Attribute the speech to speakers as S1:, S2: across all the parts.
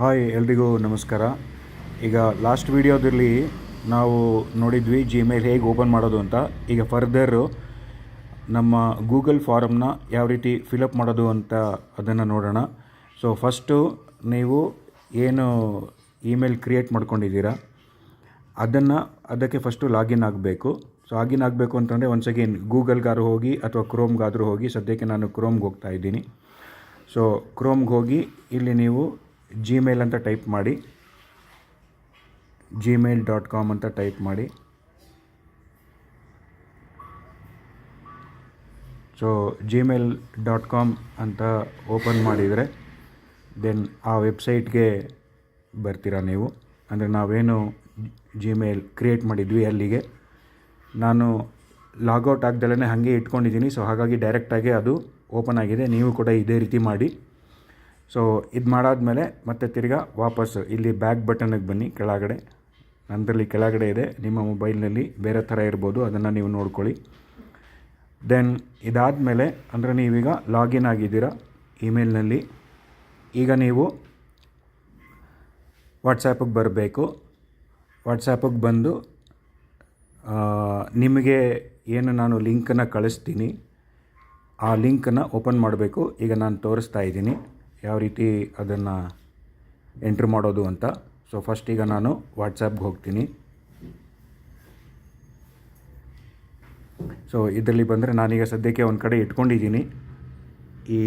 S1: Hi, ಎಲ್ರಿಗೂ ನಮಸ್ಕಾರ. ಈಗ ಲಾಸ್ಟ್ ವೀಡಿಯೋದಲ್ಲಿ ನಾವು ನೋಡಿದ್ವಿ ಜಿಮೇಲ್ ಹೇಗೆ ಓಪನ್ ಮಾಡೋದು ಅಂತ. ಈಗ ಫರ್ದರು ನಮ್ಮ ಗೂಗಲ್ ಫಾರಮ್ನ ಯಾವ ರೀತಿ ಫಿಲಪ್ ಮಾಡೋದು ಅಂತ ಅದನ್ನು ನೋಡೋಣ. ಸೊ ಫಸ್ಟು ನೀವು ಏನು ಇಮೇಲ್ ಕ್ರಿಯೇಟ್ ಮಾಡ್ಕೊಂಡಿದ್ದೀರಾ? ಅದನ್ನು ಅದಕ್ಕೆ ಫಸ್ಟು ಲಾಗಿನ್ ಆಗಬೇಕು. ಸೊ ಲಾಗಿನ್ ಆಗಬೇಕು ಅಂತಂದರೆ ಒನ್ಸ್ ಅಗೇನ್ ಗೂಗಲ್ಗಾದ್ರೂ ಹೋಗಿ ಅಥವಾ ಕ್ರೋಮ್ಗಾದರೂ ಹೋಗಿ ಸದ್ಯಕ್ಕೆ ನಾನು ಕ್ರೋಮ್ಗೆ ಹೋಗ್ತಾ ಇದ್ದೀನಿ. ಸೊ ಕ್ರೋಮ್ಗೆ ಹೋಗಿ ಇಲ್ಲಿ ನೀವು ಜಿಮೇಲ್ ಅಂತ ಟೈಪ್ ಮಾಡಿ. ಜಿಮೇಲ್ ಡಾಟ್ ಕಾಮ್ ಅಂತ ಟೈಪ್ ಮಾಡಿ. ಸೊ ಜಿಮೇಲ್ ಡಾಟ್ ಕಾಮ್ ಅಂತ ಓಪನ್ ಮಾಡಿದರೆ ದೆನ್ ಆ ವೆಬ್ಸೈಟ್ಗೆ ಬರ್ತೀರಾ ನೀವು. ಅಂದರೆ ನಾವೇನು ಜಿಮೇಲ್ ಕ್ರಿಯೇಟ್ ಮಾಡಿದ್ವಿ ಅಲ್ಲಿಗೆ. ನಾನು ಲಾಗೌಟ್ ಆಗ್ದಲೇ ಹಾಗೆ ಇಟ್ಕೊಂಡಿದ್ದೀನಿ ಸೊ ಹಾಗಾಗಿ ಡೈರೆಕ್ಟಾಗಿ ಅದು ಓಪನ್ ಆಗಿದೆ. ನೀವು ಕೂಡ ಇದೇ ರೀತಿ ಮಾಡಿ. ಸೊ ಇದು ಮಾಡಾದಮೇಲೆ ಮತ್ತೆ ತಿರ್ಗಾ ವಾಪಸ್ಸು ಇಲ್ಲಿ ಬ್ಯಾಕ್ ಬಟನ್ಗೆ ಬನ್ನಿ ಕೆಳಗಡೆ. ನಂದರಲ್ಲಿ ಕೆಳಗಡೆ ಇದೆ. ನಿಮ್ಮ ಮೊಬೈಲ್ನಲ್ಲಿ ಬೇರೆ ಥರ ಇರ್ಬೋದು. ಅದನ್ನು ನೀವು ನೋಡ್ಕೊಳ್ಳಿ. ದೆನ್ ಇದಾದಮೇಲೆ ಅಂದರೆ ನೀವೀಗ ಲಾಗಿನ್ ಆಗಿದ್ದೀರಾ ಇಮೇಲ್ನಲ್ಲಿ ಈಗ ನೀವು ವಾಟ್ಸಾಪಿಗೆ ಬರಬೇಕು. ವಾಟ್ಸಾಪಿಗೆ ಬಂದು ನಿಮಗೆ ಏನು ನಾನು ಲಿಂಕನ್ನು ಕಳಿಸ್ತೀನಿ. ಆ ಲಿಂಕನ್ನು ಓಪನ್ ಮಾಡಬೇಕು. ಈಗ ನಾನು ತೋರಿಸ್ತಾ ಇದ್ದೀನಿ. ಯಾವ ರೀತಿ ಅದನ್ನು ಎಂಟ್ರಿ ಮಾಡೋದು ಅಂತ. ಸೊ ಫಸ್ಟ್ ಈಗ ನಾನು ವಾಟ್ಸಪ್ಗೆ ಹೋಗ್ತೀನಿ. ಸೊ ಇದರಲ್ಲಿ ಬಂದರೆ ನಾನೀಗ ಸದ್ಯಕ್ಕೆ ಒಂದು ಕಡೆ ಇಟ್ಕೊಂಡಿದ್ದೀನಿ. ಈ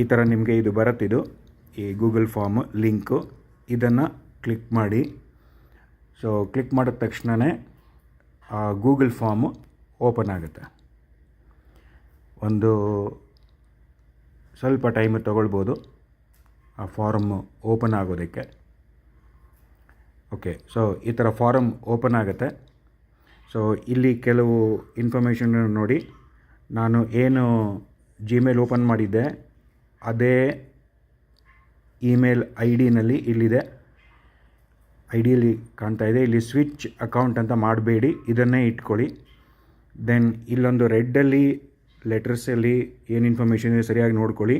S1: ಈ ಥರ ನಿಮಗೆ ಇದು ಬರುತ್ತಿದು ಈ ಗೂಗಲ್ ಫಾರ್ಮ್ ಲಿಂಕು ಇದನ್ನು ಕ್ಲಿಕ್ ಮಾಡಿ. ಸೊ ಕ್ಲಿಕ್ ಮಾಡಿದ ತಕ್ಷಣವೇ ಗೂಗಲ್ ಫಾರ್ಮು ಓಪನ್ ಆಗುತ್ತೆ. ಒಂದು ಸ್ವಲ್ಪ ಟೈಮ್ ತೊಗೊಳ್ಬೋದು. ಆ ಫಾರಮ್ ಓಪನ್ ಆಗೋದಕ್ಕೆ. ಓಕೆ ಸೊ ಈ ಥರ ಫಾರಮ್ ಓಪನ್ ಆಗುತ್ತೆ. ಸೊ ಇಲ್ಲಿ ಕೆಲವು ಇನ್ಫಾರ್ಮೇಷನ್ ನೋಡಿ. ನಾನು ಏನು ಜಿಮೇಲ್ ಓಪನ್ ಮಾಡಿದ್ದೆ, ಅದೇ ಇಮೇಲ್ ಐ ಡಿನಲ್ಲಿ ಇಲ್ಲಿದೆ. ಐ ಡಿಯಲ್ಲಿ ಕಾಣ್ತಾ ಇದೆ. ಇಲ್ಲಿ ಸ್ವಿಚ್ ಅಕೌಂಟ್ ಅಂತ ಮಾಡಬೇಡಿ, ಇದನ್ನೇ ಇಟ್ಕೊಳ್ಳಿ. ದೆನ್ ಇಲ್ಲೊಂದು ರೆಡ್ಡಲ್ಲಿ ಲೆಟರ್ಸಲ್ಲಿ ಏನು ಇನ್ಫಾರ್ಮೇಷನ್ ಇದೆ ಸರಿಯಾಗಿ ನೋಡ್ಕೊಳ್ಳಿ.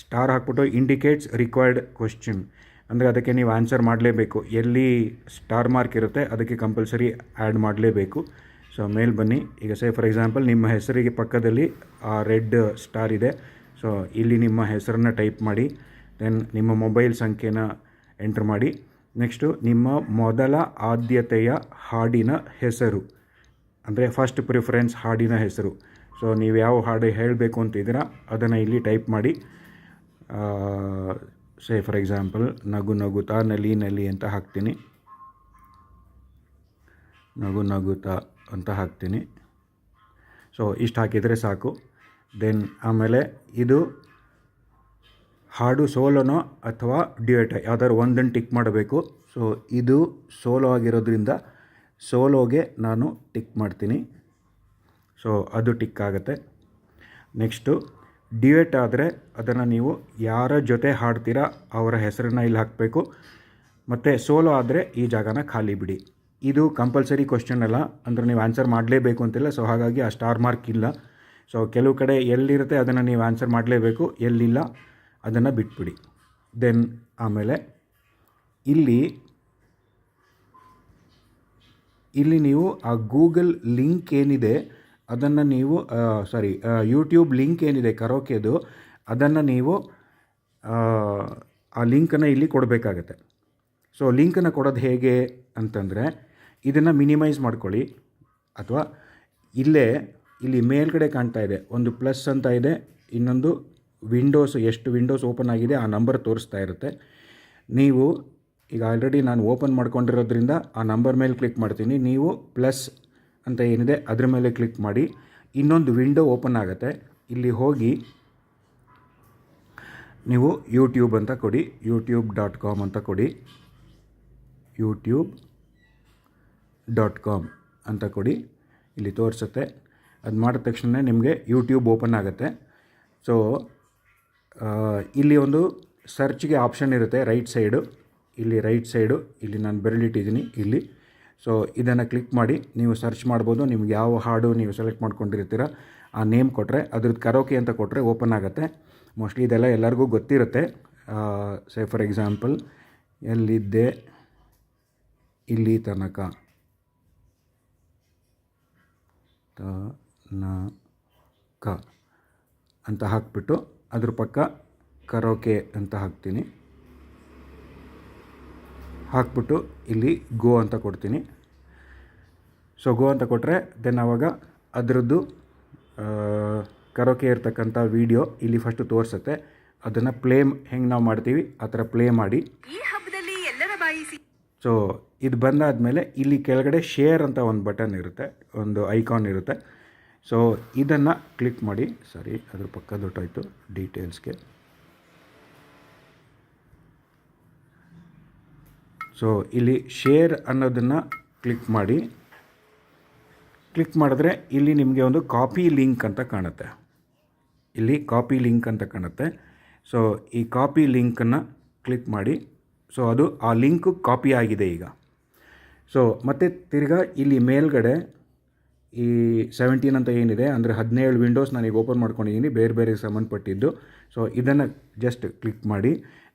S1: ಸ್ಟಾರ್ ಹಾಕ್ಬಿಟ್ಟು ಇಂಡಿಕೇಟ್ಸ್ ರಿಕ್ವೈರ್ಡ್ ಕ್ವಶನ್ ಅಂದರೆ ಅದಕ್ಕೆ ನೀವು ಆನ್ಸರ್ ಮಾಡಲೇಬೇಕು. ಎಲ್ಲಿ ಸ್ಟಾರ್ ಮಾರ್ಕ್ ಇರುತ್ತೆ ಅದಕ್ಕೆ ಕಂಪಲ್ಸರಿ ಆ್ಯಡ್ ಮಾಡಲೇಬೇಕು. ಸೊ ಮೇಲ್ ಬನ್ನಿ. ಈಗ ಸೇ ಫಾರ್ ಎಕ್ಸಾಂಪಲ್ ನಿಮ್ಮ ಹೆಸರಿಗೆ ಪಕ್ಕದಲ್ಲಿ ಆ ರೆಡ್ ಸ್ಟಾರ್ ಇದೆ. ಸೊ ಇಲ್ಲಿ ನಿಮ್ಮ ಹೆಸರನ್ನು ಟೈಪ್ ಮಾಡಿ. ದೆನ್ ನಿಮ್ಮ ಮೊಬೈಲ್ ಸಂಖ್ಯೆನ ಎಂಟ್ರ್ ಮಾಡಿ. ನೆಕ್ಸ್ಟು ನಿಮ್ಮ ಮೊದಲ ಆದ್ಯತೆಯ ಹಾಡಿನ ಹೆಸರು. ಅಂದರೆ ಫಸ್ಟ್ ಪ್ರಿಫರೆನ್ಸ್ ಹಾಡಿನ ಹೆಸರು. ಸೊ ನೀವು ಯಾವ ಹಾಡು ಹೇಳಬೇಕು ಅಂತಿದ್ದೀರಾ ಅದನ್ನು ಇಲ್ಲಿ ಟೈಪ್ ಮಾಡಿ. ಸೇ ಫಾರ್ ಎಕ್ಸಾಂಪಲ್ ನಗು ನಗುತ್ತಾ ನಲಿ ನಲಿ ಅಂತ ಹಾಕ್ತೀನಿ. ನಗು ನಗುತಾ ಅಂತ ಹಾಕ್ತೀನಿ. ಸೊ ಇಷ್ಟು ಹಾಕಿದರೆ ಸಾಕು. ದೆನ್ ಆಮೇಲೆ ಇದು ಹಾಡು ಸೋಲೋನೋ ಅಥವಾ ಡ್ಯೂಯೇಟ, ಯಾವ್ದಾದ್ರು ಒಂದನ್ನು ಟಿಕ್ ಮಾಡಬೇಕು. ಸೊ ಇದು ಸೋಲೋ ಆಗಿರೋದ್ರಿಂದ ಸೋಲೋಗೆ ನಾನು ಟಿಕ್ ಮಾಡ್ತೀನಿ. ಸೊ ಅದು ಟಿಕ್ ಆಗುತ್ತೆ. ನೆಕ್ಸ್ಟು ಡ್ಯೂಯೆಟ್ ಆದರೆ ಅದನ್ನು ನೀವು ಯಾರ ಜೊತೆ ಹಾಡ್ತೀರಾ ಅವರ ಹೆಸರನ್ನು ಇಲ್ಲಿ ಹಾಕಬೇಕು. ಮತ್ತು ಸೋಲೋ ಆದರೆ ಈ ಜಾಗನ ಖಾಲಿ ಬಿಡಿ. ಇದು ಕಂಪಲ್ಸರಿ ಕ್ವಶನ್ ಅಲ್ಲ, ಅಂದರೆ ನೀವು ಆನ್ಸರ್ ಮಾಡಲೇಬೇಕು ಅಂತಿಲ್ಲ ಸೊ ಹಾಗಾಗಿ ಆ ಸ್ಟಾರ್ ಮಾರ್ಕ್ ಇಲ್ಲ. ಸೊ ಕೆಲವು ಕಡೆ ಎಲ್ಲಿರುತ್ತೆ ಅದನ್ನು ನೀವು ಆನ್ಸರ್ ಮಾಡಲೇಬೇಕು, ಎಲ್ಲಿಲ್ಲ ಅದನ್ನು ಬಿಟ್ಬಿಡಿ. ದೆನ್ ಆಮೇಲೆ ಇಲ್ಲಿ ಇಲ್ಲಿ ನೀವು ಆ ಗೂಗಲ್ ಲಿಂಕ್ ಏನಿದೆ ಅದನ್ನು ನೀವು ಸಾರಿ ಯೂಟ್ಯೂಬ್ ಲಿಂಕ್ ಏನಿದೆ ಕರೋಕೆದು ಅದನ್ನು ನೀವು ಆ, ಲಿಂಕನ್ನು ಇಲ್ಲಿ ಕೊಡಬೇಕಾಗತ್ತೆ. ಸೊ ಲಿಂಕನ್ನು ಕೊಡೋದು ಹೇಗೆ ಅಂತಂದರೆ ಇದನ್ನು ಮಿನಿಮೈಸ್ ಮಾಡ್ಕೊಳ್ಳಿ. ಅಥವಾ ಇಲ್ಲೇ ಇಲ್ಲಿ ಮೇಲ್ಗಡೆ ಕಾಣ್ತಾ ಇದೆ ಒಂದು ಪ್ಲಸ್ ಅಂತ ಇದೆ ಇನ್ನೊಂದು ವಿಂಡೋಸ್ ಎಷ್ಟು ವಿಂಡೋಸ್ ಓಪನ್ ಆಗಿದೆ ಆ ನಂಬರ್ ತೋರಿಸ್ತಾ ಇರುತ್ತೆ. ನೀವು ಈಗ ಆಲ್ರೆಡಿ ನಾನು ಓಪನ್ ಮಾಡ್ಕೊಂಡಿರೋದ್ರಿಂದ ಆ ನಂಬರ್ ಮೇಲೆ ಕ್ಲಿಕ್ ಮಾಡ್ತೀನಿ. ನೀವು ಪ್ಲಸ್ ಅಂತ ಏನಿದೆ, ಅದರ ಮೇಲೆ ಕ್ಲಿಕ್ ಮಾಡಿ. ಇನ್ನೊಂದು ವಿಂಡೋ ಓಪನ್ ಆಗುತ್ತೆ. ಇಲ್ಲಿ ಹೋಗಿ ನೀವು ಯೂಟ್ಯೂಬ್ ಅಂತ ಕೊಡಿ. ಯೂಟ್ಯೂಬ್ ಡಾಟ್ ಕಾಮ್ ಅಂತ ಕೊಡಿ. ಯೂಟ್ಯೂಬ್ ಡಾಟ್ ಕಾಮ್ ಅಂತ ಕೊಡಿ. ಇಲ್ಲಿ ತೋರಿಸುತ್ತೆ. ಅದು ಮಾಡಿದ ತಕ್ಷಣ ನಿಮಗೆ ಯೂಟ್ಯೂಬ್ ಓಪನ್ ಆಗುತ್ತೆ. ಸೊ ಇಲ್ಲಿ ಒಂದು ಸರ್ಚ್ಗೆ ಆಪ್ಷನ್ ಇರುತ್ತೆ ರೈಟ್ ಸೈಡು ಇಲ್ಲಿ ರೈಟ್ ಸೈಡು ಇಲ್ಲಿ ನಾನು ಬೆರಳಿಟ್ಟಿದ್ದೀನಿ. ಇಲ್ಲಿ ಸೊ ಇದನ್ನು ಕ್ಲಿಕ್ ಮಾಡಿ ನೀವು ಸರ್ಚ್ ಮಾಡ್ಬೋದು. ನಿಮ್ಗೆ ಯಾವ ಹಾಡು ನೀವು ಸೆಲೆಕ್ಟ್ ಮಾಡ್ಕೊಂಡಿರ್ತೀರ, ಆ ನೇಮ್ ಕೊಟ್ಟರೆ ಅದ್ರದ್ದು ಕರೋಕೆ ಅಂತ ಕೊಟ್ಟರೆ ಓಪನ್ ಆಗುತ್ತೆ. ಮೋಸ್ಟ್ಲಿ ಇದೆಲ್ಲ ಎಲ್ಲರಿಗೂ ಗೊತ್ತಿರುತ್ತೆ. ಸೇ ಫಾರ್ ಎಕ್ಸಾಂಪಲ್ ಎಲ್ಲಿದ್ದೆ, ಇಲ್ಲಿ ತನಕ. ಕ ಅಂತ ಹಾಕ್ಬಿಟ್ಟು ಅದ್ರ ಪಕ್ಕ ಕರೋಕೆ ಅಂತ ಹಾಕ್ತೀನಿ. ಹಾಕ್ಬಿಟ್ಟು ಇಲ್ಲಿ ಗೋ ಅಂತ ಕೊಡ್ತೀನಿ. ಸೊ ಗೋ ಅಂತ ಕೊಟ್ಟರೆ ದೆನ್ ಆವಾಗ ಅದರದ್ದು ಕರೋಕೆ ಇರ್ತಕ್ಕಂಥ ವೀಡಿಯೋ ಇಲ್ಲಿ ಫಸ್ಟು ತೋರಿಸುತ್ತೆ. ಅದನ್ನು ಪ್ಲೇ ಹೆಂಗೆ ನಾವು ಮಾಡ್ತೀವಿ ಆ ಥರ ಪ್ಲೇ ಮಾಡಿ.
S2: ಸಿ-
S1: ಇದು ಬಂದಾದಮೇಲೆ ಇಲ್ಲಿ ಕೆಳಗಡೆ ಶೇರ್ ಅಂತ ಒಂದು ಬಟನ್ ಇರುತ್ತೆ ಒಂದು ಐಕಾನ್ ಇರುತ್ತೆ. ಸೊ ಇದನ್ನು ಕ್ಲಿಕ್ ಮಾಡಿ. ಸಾರಿ ಅದ್ರ ಪಕ್ಕ ದೊಡ್ಡಾಯಿತು ಡೀಟೇಲ್ಸ್ಗೆ ಸೊ ಇಲ್ಲಿ ಶೇರ್ ಅನ್ನೋದನ್ನು ಕ್ಲಿಕ್ ಮಾಡಿ. ಕ್ಲಿಕ್ ಮಾಡಿದ್ರೆ ಇಲ್ಲಿ ನಿಮಗೆ ಒಂದು ಕಾಪಿ ಲಿಂಕ್ ಅಂತ ಕಾಣುತ್ತೆ. ಇಲ್ಲಿ ಕಾಪಿ ಲಿಂಕ್ ಅಂತ ಕಾಣುತ್ತೆ. ಸೊ ಈ ಕಾಪಿ ಲಿಂಕನ್ನು ಕ್ಲಿಕ್ ಮಾಡಿ. ಸೊ ಅದು ಆ ಲಿಂಕು ಕಾಪಿ ಆಗಿದೆ ಈಗ. ಸೊ ಮತ್ತು ತಿರ್ಗಾ ಇಲ್ಲಿ ಮೇಲ್ಗಡೆ ಈ ಸೆವೆಂಟೀನ್ ಅಂತ ಏನಿದೆ, ಅಂದರೆ ಹದಿನೇಳು ವಿಂಡೋಸ್ ನಾನೀಗ ಓಪನ್ ಮಾಡ್ಕೊಂಡಿದ್ದೀನಿ ಬೇರೆ ಬೇರೆ ಸಂಬಂಧಪಟ್ಟಿದ್ದು. ಸೊ ಇದನ್ನು ಜಸ್ಟ್ ಕ್ಲಿಕ್ ಮಾಡಿ.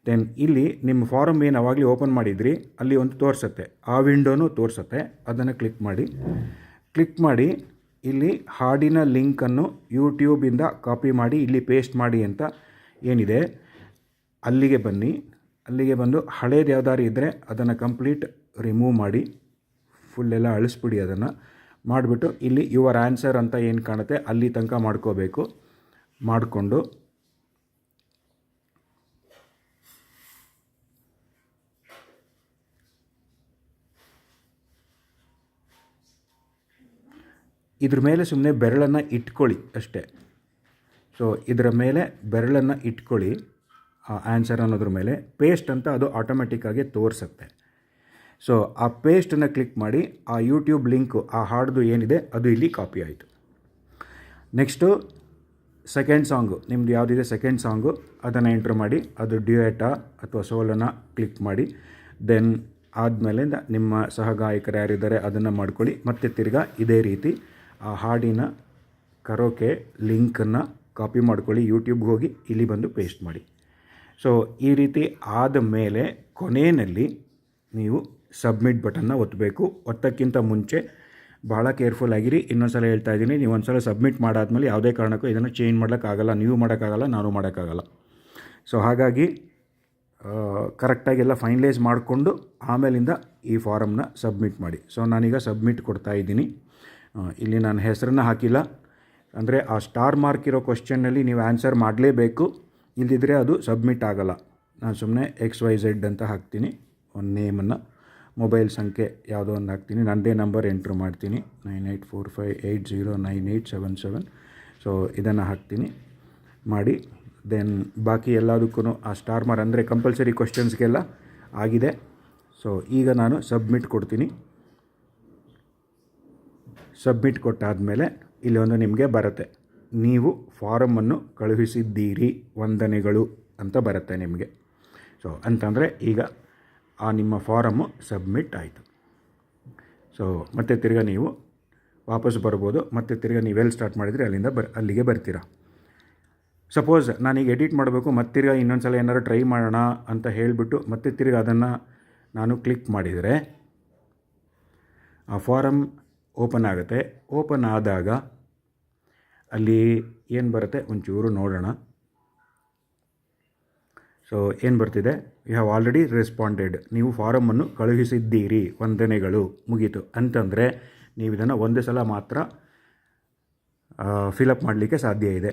S1: ದೆನ್ ಇಲ್ಲಿ ನಿಮ್ಮ ಫಾರಮ್ ಏನು ಆವಾಗಲೇ ಓಪನ್ ಮಾಡಿದ್ರಿ, ಅಲ್ಲಿ ಒಂದು ತೋರಿಸುತ್ತೆ. ಆ ವಿಂಡೋನು ತೋರಿಸುತ್ತೆ. ಅದನ್ನು ಕ್ಲಿಕ್ ಮಾಡಿ. ಕ್ಲಿಕ್ ಮಾಡಿ, ಇಲ್ಲಿ ಹಾಡಿನ ಲಿಂಕನ್ನು ಯೂಟ್ಯೂಬಿಂದ ಕಾಪಿ ಮಾಡಿ, ಇಲ್ಲಿ ಪೇಸ್ಟ್ ಮಾಡಿ ಅಂತ ಏನಿದೆ. ಅಲ್ಲಿಗೆ ಬನ್ನಿ. ಅಲ್ಲಿಗೆ ಬಂದು ಹಳೇದು ಯಾವ್ದಾದ್ರು ಇದ್ದರೆ ಅದನ್ನು ಕಂಪ್ಲೀಟ್ ರಿಮೂವ್ ಮಾಡಿ. ಫುಲ್ಲೆಲ್ಲ ಅಳಿಸ್ಬಿಡಿ ಅದನ್ನು. ಮಾಡಿಬಿಟ್ಟು ಇಲ್ಲಿ ಯುವರ್ ಆನ್ಸರ್ ಅಂತ ಏನು ಕಾಣುತ್ತೆ, ಅಲ್ಲಿ ತನಕ ಮಾಡ್ಕೋಬೇಕು. ಮಾಡಿಕೊಂಡು ಇದ್ರ ಮೇಲೆ ಸುಮ್ಮನೆ ಬೆರಳನ್ನು ಇಟ್ಕೊಳ್ಳಿ ಅಷ್ಟೇ. ಸೊ ಇದರ ಮೇಲೆ ಬೆರಳನ್ನು ಇಟ್ಕೊಳ್ಳಿ. ಆ ಆನ್ಸರ್ ಅನ್ನೋದ್ರ ಮೇಲೆ ಪೇಸ್ಟ್ ಅಂತ ಅದು ಆಟೋಮೆಟಿಕ್ಕಾಗಿ ತೋರಿಸುತ್ತೆ. ಸೊ ಆ ಪೇಸ್ಟನ್ನು ಕ್ಲಿಕ್ ಮಾಡಿ, ಆ ಯೂಟ್ಯೂಬ್ ಲಿಂಕು ಆ ಹಾಡ್ದು ಏನಿದೆ ಅದು ಇಲ್ಲಿ ಕಾಪಿ ಆಯಿತು. ನೆಕ್ಸ್ಟು ಸೆಕೆಂಡ್ ಸಾಂಗು ನಿಮ್ದು ಯಾವುದಿದೆ ಸೆಕೆಂಡ್ ಸಾಂಗು ಅದನ್ನು ಎಂಟ್ರ್ ಮಾಡಿ, ಅದು ಡ್ಯೂಯೇಟಾ ಅಥವಾ ಸೋಲನ್ನು ಕ್ಲಿಕ್ ಮಾಡಿ ದೆನ್ ಆದಮೇಲೆ ನಿಮ್ಮ ಸಹಗಾಯಕರು ಯಾರಿದ್ದಾರೆ ಅದನ್ನು ಮಾಡ್ಕೊಳ್ಳಿ, ಮತ್ತೆ ತಿರ್ಗಾ ಇದೇ ರೀತಿ ಆ ಹಾಡಿನ ಕರೋಕೆ ಲಿಂಕನ್ನು ಕಾಪಿ ಮಾಡ್ಕೊಳ್ಳಿ, ಯೂಟ್ಯೂಬ್ಗೆ ಹೋಗಿ ಇಲ್ಲಿ ಬಂದು ಪೇಸ್ಟ್ ಮಾಡಿ. ಸೊ ಈ ರೀತಿ ಆದ ಮೇಲೆ ಕೊನೆಯಲ್ಲಿ ನೀವು ಸಬ್ಮಿಟ್ ಬಟನ್ನ ಒತ್ತಬೇಕು. ಒತ್ತಕ್ಕಿಂತ ಮುಂಚೆ ಭಾಳ ಕೇರ್ಫುಲ್ ಆಗಿರಿ. ಇನ್ನೊಂದು ಸಲ ಹೇಳ್ತಾ ಇದ್ದೀನಿ, ನೀವು ಒಂದು ಸಲ ಸಬ್ಮಿಟ್ ಮಾಡಾದ್ಮೇಲೆ ಯಾವುದೇ ಕಾರಣಕ್ಕೂ ಇದನ್ನು ಚೇಂಜ್ ಮಾಡೋಕ್ಕಾಗಲ್ಲ, ನೀವು ಮಾಡೋಕ್ಕಾಗಲ್ಲ, ನಾನು ಮಾಡೋಕ್ಕಾಗಲ್ಲ. ಸೊ ಹಾಗಾಗಿ ಕರೆಕ್ಟಾಗಿ ಎಲ್ಲ ಫೈನಲೈಸ್ ಮಾಡಿಕೊಂಡು ಆಮೇಲಿಂದ ಈ ಫಾರಮ್ನ ಸಬ್ಮಿಟ್ ಮಾಡಿ. ಸೊ ನಾನೀಗ ಸಬ್ಮಿಟ್ ಕೊಡ್ತಾ ಇದ್ದೀನಿ. ಇಲ್ಲಿ ನಾನು ಹೆಸರನ್ನ ಹಾಕಿಲ್ಲ. ಅಂದರೆ ಆ ಸ್ಟಾರ್ ಮಾರ್ಕ್ ಇರೋ ಕ್ವಶನ್ನಲ್ಲಿ ನೀವು ಆನ್ಸರ್ ಮಾಡಲೇಬೇಕು. ಇಲ್ಲದಿದ್ದರೆ ಅದು ಸಬ್ಮಿಟ್ ಆಗಲ್ಲ. ನಾನು ಸುಮ್ಮನೆ ಎಕ್ಸ್ ವೈ ಝೆಡ್ ಅಂತ ಹಾಕ್ತೀನಿ. ಒಂದು ನೇಮನ್ನು ಮೊಬೈಲ್ ಸಂಖ್ಯೆ ಯಾವುದೋ ಒಂದು ಹಾಕ್ತೀನಿ. ನನ್ನದೇ ನಂಬರ್ ಎಂಟ್ರ್ ಮಾಡ್ತೀನಿ. Nine eight four five eight zero nine eight seven seven so ಇದನ್ನು ಹಾಕ್ತೀನಿ. ಮಾಡಿ. ದೆನ್ ಬಾಕಿ ಎಲ್ಲದಕ್ಕೂ ಆ ಸ್ಟಾರ್ ಮಾರ್ ಅಂದರೆ ಕಂಪಲ್ಸರಿ ಕ್ವಶನ್ಸ್ಗೆಲ್ಲ ಆಗಿದೆ. ಸೊ ಈಗ ನಾನು ಸಬ್ಮಿಟ್ ಕೊಡ್ತೀನಿ. ಸಬ್ಮಿಟ್ ಕೊಟ್ಟಾದಮೇಲೆ ಇಲ್ಲಿ ಒಂದು ನಿಮಗೆ ಬರುತ್ತೆ. ನೀವು ಫಾರಮನ್ನು ಕಳುಹಿಸಿದ್ದೀರಿ ವಂದನೆಗಳು ಅಂತ ಬರುತ್ತೆ ನಿಮಗೆ. ಸೊ ಅಂತಂದರೆ ಈಗ ಆ ನಿಮ್ಮ ಫಾರಮ್ಮು ಸಬ್ಮಿಟ್ ಆಯಿತು. ಸೊ ಮತ್ತೆ ತಿರ್ಗಾ ನೀವು ವಾಪಸ್ ಬರ್ಬೋದು. ಮತ್ತೆ ತಿರ್ಗಾ ನೀವೆಲ್ಲಿ ಸ್ಟಾರ್ಟ್ ಮಾಡಿದರೆ? ಅಲ್ಲಿಂದ ಬರ್, ಅಲ್ಲಿಗೆ ಬರ್ತೀರಾ. ಸಪೋಸ್ ನಾನೀಗ ಎಡಿಟ್ ಮಾಡಬೇಕು, ಮತ್ತೆ ತಿರ್ಗಾ ಇನ್ನೊಂದು ಸಲ ಏನಾದ್ರು ಟ್ರೈ ಮಾಡೋಣ ಅಂತ ಹೇಳಿಬಿಟ್ಟು ಮತ್ತೆ ತಿರ್ಗಿ ಅದನ್ನು ನಾನು ಕ್ಲಿಕ್ ಮಾಡಿದರೆ ಆ ಫಾರಮ್ ಓಪನ್ ಆಗುತ್ತೆ. ಓಪನ್ ಆದಾಗ ಅಲ್ಲಿ ಏನು ಬರುತ್ತೆ? ಒಂಚೂರು ನೋಡೋಣ. ಸೊ ಏನು ಬರ್ತಿದೆ? ಯು ಹ್ಯಾವ್ ಆಲ್ರೆಡಿ ರೆಸ್ಪಾಂಡೆಡ್ ನೀವು ಫಾರಮನ್ನು ಕಳುಹಿಸಿದ್ದೀರಿ. ವಂದನೆಗಳು. ಮುಗೀತು. ಅಂತಂದರೆ ನೀವು ಇದನ್ನು ಒಂದು ಸಲ ಮಾತ್ರ ಫಿಲಪ್ ಮಾಡಲಿಕ್ಕೆ ಸಾಧ್ಯ ಇದೆ.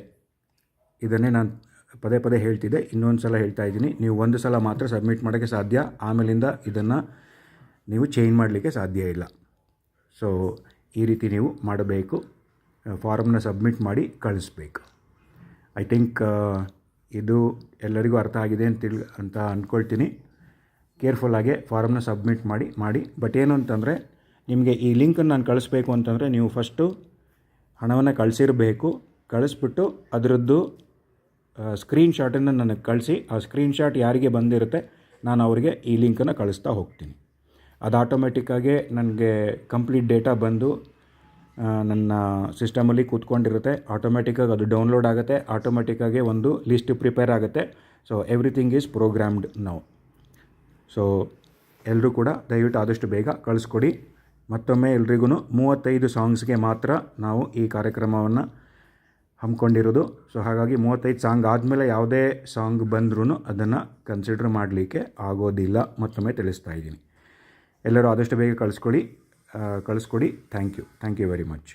S1: ಇದನ್ನೇ ನಾನು ಪದೇ ಪದೇ ಹೇಳ್ತಿದ್ದೆ. ಇನ್ನೊಂದು ಸಲ ಹೇಳ್ತಾ ಇದ್ದೀನಿ. ನೀವು ಒಂದು ಸಲ ಮಾತ್ರ ಸಬ್ಮಿಟ್ ಮಾಡೋಕ್ಕೆ ಸಾಧ್ಯ. ಆಮೇಲಿಂದ ಇದನ್ನು ನೀವು ಚೇಂಜ್ ಮಾಡಲಿಕ್ಕೆ ಸಾಧ್ಯ ಇಲ್ಲ. ಸೊ ಈ ರೀತಿ ನೀವು ಮಾಡಬೇಕು. ಫಾರಮ್ನ ಸಬ್ಮಿಟ್ ಮಾಡಿ ಕಳಿಸ್ಬೇಕು. ಐ ಥಿಂಕ್ ಇದು ಎಲ್ಲರಿಗೂ ಅರ್ಥ ಆಗಿದೆ ಅಂತ ತಿಳ್ ಅಂತ ಅಂದ್ಕೊಳ್ತೀನಿ ಕೇರ್ಫುಲ್ಲಾಗೆ ಫಾರಮ್ನ ಸಬ್ಮಿಟ್ ಮಾಡಿ ಮಾಡಿ. ಬಟ್ ಏನು ಅಂತಂದರೆ, ನಿಮಗೆ ಈ ಲಿಂಕನ್ನು ನಾನು ಕಳಿಸ್ಬೇಕು ಅಂತಂದರೆ ನೀವು ಫಸ್ಟು ಹಣವನ್ನು ಕಳಿಸಿರಬೇಕು. ಕಳಿಸ್ಬಿಟ್ಟು ಅದರದ್ದು ಸ್ಕ್ರೀನ್ಶಾಟನ್ನು ನನಗೆ ಕಳಿಸಿ. ಆ ಸ್ಕ್ರೀನ್ಶಾಟ್ ಯಾರಿಗೆ ಬಂದಿರುತ್ತೆ, ನಾನು ಅವರಿಗೆ ಈ ಲಿಂಕನ್ನು ಕಳಿಸ್ತಾ ಹೋಗ್ತೀನಿ. ಅದು ಆಟೋಮೆಟಿಕ್ಕಾಗೇ ನನಗೆ ಕಂಪ್ಲೀಟ್ ಡೇಟಾ ಬಂದು ನನ್ನ ಸಿಸ್ಟಮಲ್ಲಿ ಕೂತ್ಕೊಂಡಿರುತ್ತೆ. ಆಟೋಮೆಟಿಕ್ಕಾಗಿ ಅದು ಡೌನ್ಲೋಡ್ ಆಗುತ್ತೆ. ಆಟೋಮೆಟಿಕ್ಕಾಗಿ ಒಂದು ಲಿಸ್ಟ್ ಪ್ರಿಪೇರ್ ಆಗುತ್ತೆ. ಸೊ ಎವ್ರಿಥಿಂಗ್ ಈಸ್ ಪ್ರೋಗ್ರಾಮ್ಡ್ ನಾವು ಸೊ ಎಲ್ಲರೂ ಕೂಡ ದಯವಿಟ್ಟು ಆದಷ್ಟು ಬೇಗ ಕಳಿಸ್ಕೊಡಿ. ಮತ್ತೊಮ್ಮೆ ಎಲ್ರಿಗೂ ಮೂವತ್ತೈದು ಸಾಂಗ್ಸ್ಗೆ ಮಾತ್ರ ನಾವು ಈ ಕಾರ್ಯಕ್ರಮವನ್ನು ಹಮ್ಮಿಕೊಂಡಿರೋದು. ಸೊ ಹಾಗಾಗಿ ಮೂವತ್ತೈದು ಸಾಂಗ್ ಆದಮೇಲೆ ಯಾವುದೇ ಸಾಂಗ್ ಬಂದ್ರೂ ಅದನ್ನು ಕನ್ಸಿಡರ್ ಮಾಡಲಿಕ್ಕೆ ಆಗೋದಿಲ್ಲ. ಮತ್ತೊಮ್ಮೆ ತಿಳಿಸ್ತಾ ಇದ್ದೀನಿ. ಎಲ್ಲರೂ ಆದಷ್ಟು ಬೇಗ ಕಳಿಸ್ಕೊಡಿ ಆ, ಕಳಿಸ್ಕೊಡಿ. Thank you thank you very much